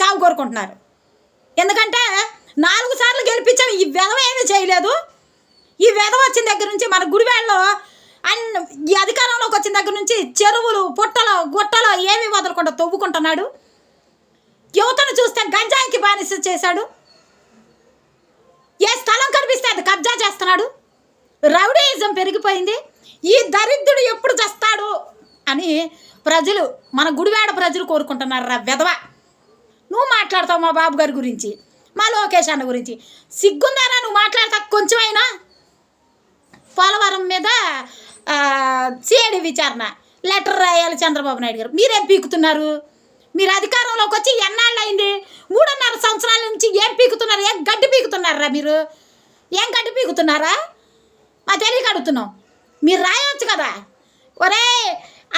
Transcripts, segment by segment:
చావు కోరుకుంటున్నారు. ఎందుకంటే నాలుగు సార్లు గెలిపించాం ఈ వెధవ ఏమీ చేయలేదు. ఈ విధవ వచ్చిన దగ్గర నుంచి మన గుడివాడలో అన్ని ఈ అధికారంలోకి వచ్చిన దగ్గర నుంచి చెరువులు పుట్టలు గుట్టలు ఏమీ వదలకుండా తవ్వుకుంటున్నాడు. యువతను చూస్తే గంజాయికి బానిస చేశాడు. ఏ స్థలం కనిపిస్తే అది కబ్జా చేస్తున్నాడు. రౌడీయిజం పెరిగిపోయింది. ఈ దరిద్రుడు ఎప్పుడు చస్తాడు అని ప్రజలు మన గుడివాడ ప్రజలు కోరుకుంటున్నారు రా విధవ? నువ్వు మాట్లాడతావు మా బాబు గారి గురించి మా లోకేష్ అన్న గురించి. సిగ్గుందారా నువ్వు మాట్లాడతా కొంచెమైనా? పోలవరం మీద సిఐడి విచారణ లెటర్ రాయాలి చంద్రబాబు నాయుడు గారు. మీరేం పీకుతున్నారు? మీరు అధికారంలోకి వచ్చి ఎన్నాళ్ళు అయింది? మూడున్నర సంవత్సరాల నుంచి ఏం పీకుతున్నారు? ఏం గడ్డి పీకుతున్నారా మీరు? ఏం గడ్డి పీకుతున్నారా? మా తెలియక అడుగుతున్నాం. మీరు రాయవచ్చు కదా? ఒరే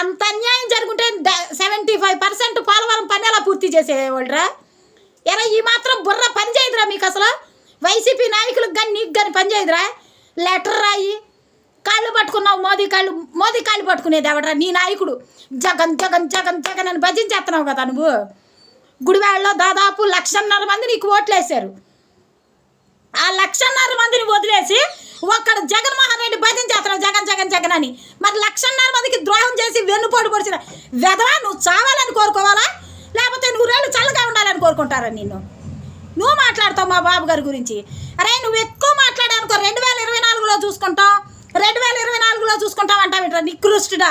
అంత అన్యాయం జరుగుంటే సెవెంటీ ఫైవ్ పర్సెంట్ పోలవరం పూర్తి చేసేవాళ్ళరా? ఎరా ఈ మాత్రం బుర్ర పనిచేయదురా మీకు అసలు. వైసీపీ నాయకులకు కానీ నీకు కానీ పనిచేయదురా? లెటర్ రాయి. కాళ్ళు పట్టుకున్నావు మోదీ కాళ్ళు మోదీ కాళ్ళు పట్టుకునేది ఎవడరా నీ నాయకుడు? జగన్ జగన్ జగన్ జగన్ అని భజించేస్తున్నావు కదా నువ్వు. గుడివాడలో దాదాపు లక్షన్నర మంది నీకు ఓట్లేసారు ఆ లక్షన్నర మందిని వదిలేసి ఒక్కడ జగన్మోహన్ రెడ్డి భజించేస్తున్నావు జగన్ జగన్ జగన్ అని. మరి లక్షన్నర మందికి ద్రోహం చేసి వెన్నుపోటు పొడిచిన వెదవా నువ్వు చావాలని కోరుకోవాలా? మాట్లాడాలని కోరుకుంటారా నిన్ను. నువ్వు మాట్లాడతావు మా బాబు గారి గురించి. అరే నువ్వు ఎక్కువ మాట్లాడానుకో రెండు వేల ఇరవై నాలుగులో చూసుకుంటాం రెండు వేల ఇరవై నాలుగులో చూసుకుంటాం అంటావు నికృష్టుడా?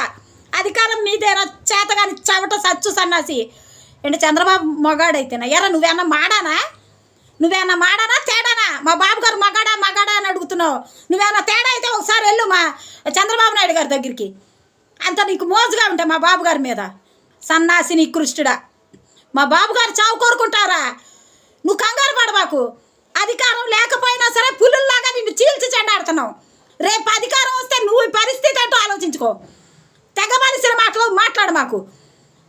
అధికారం మీదేరా చేతగాని చవట సచ్చు సన్నాసి. ఏంటి చంద్రబాబు మొగాడైతేనా? ఎరా నువ్వేమన్నా మాడానా? నువ్వేమన్నా మాడానా? తేడానా? మా బాబు గారు మగాడా మగాడా అని అడుగుతున్నావు. నువ్వేమన్నా తేడా అయితే ఒకసారి వెళ్ళు మా చంద్రబాబు నాయుడు గారి దగ్గరికి. అంత నీకు మోజుగా ఉంటాయి మా బాబు గారి మీద. సన్నాసి నికృష్టుడా. మా బాబుగారు చావు కోరుకుంటారా? నువ్వు కంగారు పడబాకు. అధికారం లేకపోయినా సరే పులుల్లాగా నిన్ను చీల్చి చెండాడుతున్నావు. రేపు అధికారం వస్తే నువ్వు ఈ పరిస్థితి అంటూ ఆలోచించుకో. తెగ మనిషిని మాటలు మాట్లాడు మాకు.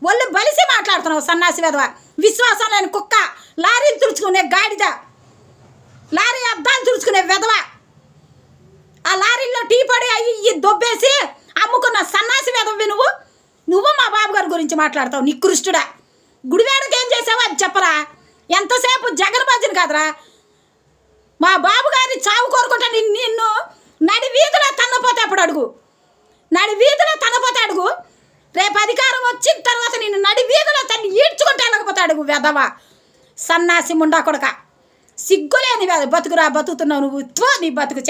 ఒళ్ళు బలిసి మాట్లాడుతున్నావు సన్నాసి వెధవ. విశ్వాసం లేని కుక్క. లారీని తుడుచుకునే గాడిద. లారీ అద్దాలు తుడుచుకునే వెధవ. ఆ లారీలో టీ పడి అయ్యి దొబ్బేసి అమ్ముకున్న సన్నాసి వెధవి నువ్వు. నువ్వు మా బాబుగారి గురించి మాట్లాడతావు నికృష్టుడా. గుడివాడకి ఏం చేసావో అది చెప్పరా? ఎంతసేపు జగన్ భజన కాదురా? మా బాబు గారిని చావు కోరుకుంటా నిన్ను నిన్ను నడి వీధిలో తన్నపోతే అప్పుడు అడుగు. నడి వీధిలో తన్నపోతే అడుగు. రేపు అధికారం వచ్చిన తర్వాత నిన్ను నడి వీధిలో తన్ని ఈడ్చుకుంటే వెళ్ళకపోతే అడుగు వెదవ సన్నాసి ముండా కొడక. సిగ్గులేని వెద- బతుకురా బతుకుతున్నావు నువ్వు. త్వో నీ బతుకు